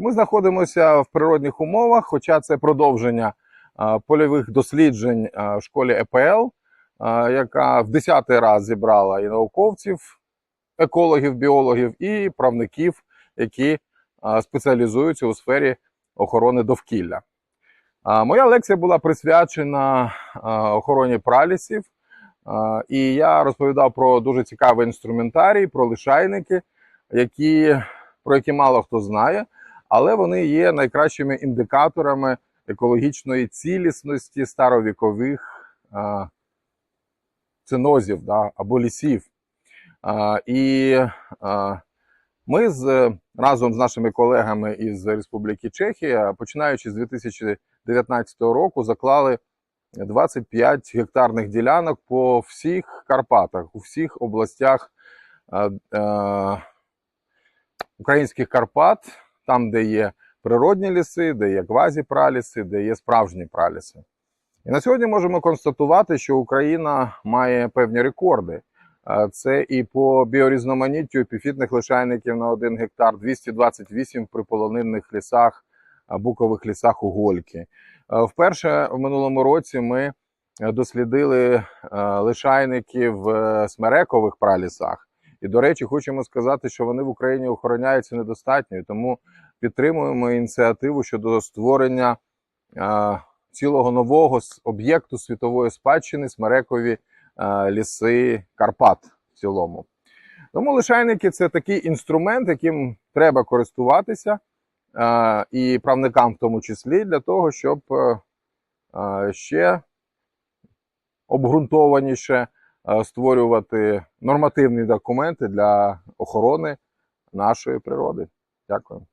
Ми знаходимося в природних умовах, хоча це продовження польових досліджень в школі ЕПЛ, яка в десятий раз зібрала і науковців, екологів, біологів, і правників, які спеціалізуються у сфері охорони довкілля. Моя лекція була присвячена охороні пралісів, і я розповідав про дуже цікавий інструментарій, про лишайники, які, про які мало хто знає, але вони є найкращими індикаторами екологічної цілісності старовікових а, цинозів да, або лісів. А, і а, ми з, разом з нашими колегами із Республіки Чехія, починаючи з 2019 року, заклали 25 гектарних ділянок по всіх Карпатах, у всіх областях е, е, українських Карпат, там, де є природні ліси, де є квазіпраліси, де є справжні праліси. І на сьогодні можемо констатувати, що Україна має певні рекорди. Е, Це і по біорізноманіттю епіфітних лишайників на 1 гектар, 228 в приполонинних лісах, букових лісах у Гольки. Е, Вперше в минулому році ми е, дослідили е, лишайники в е, смерекових пралісах. І, до речі, хочемо сказати, що вони в Україні охороняються недостатньо, тому підтримуємо ініціативу щодо створення е, цілого нового об'єкту світової спадщини смерекові е, ліси Карпат в цілому. Тому лишайники це такий інструмент, яким треба користуватися, е, і правникам в тому числі, для того, щоб е, ще обґрунтованіше створювати нормативні документи для охорони нашої природи. Дякую.